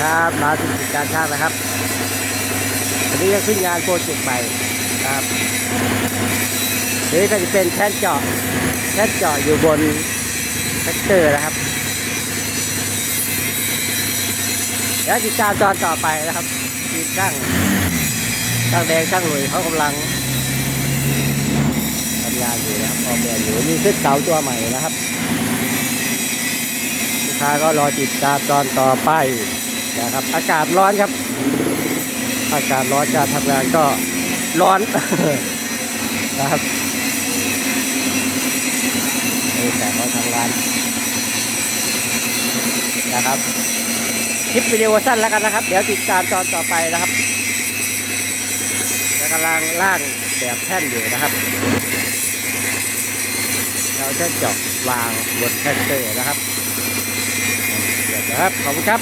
ครับ มาถึงกิจการช่างนะครับวันนี้จะขึ้นงานโปรเจกต์ใหม่ครับนี่ก็จะเป็นแท่นเจาะแท่นเจาะอยู่บนแท็กเตอร์นะครับเดี๋ยวติดตามตอนต่อไปนะครับทีช่างช่างแดงช่างหลุยเขากำลังทำงานอยู่นะครับออกแบบอยู่มีขึ้นเสาตัวใหม่นะครับลูกค้าก็รอติดตามตอนต่อไป นะครับ อากาศร้อนครับ อากาศร้อนการทำงานก็ร้อนนะครับแต่เขาทำงานนะครับคลิปวิดีโอสั้นแล้วกันนะครับ เดี๋ยวติดตามตอนต่อไปนะครับกำลังล่างแบบแท่นอยู่นะครับ เราจะเจาะวางบนแท็กเตอร์นะครับเดี๋ยวนะครับ ขอบคุณครับ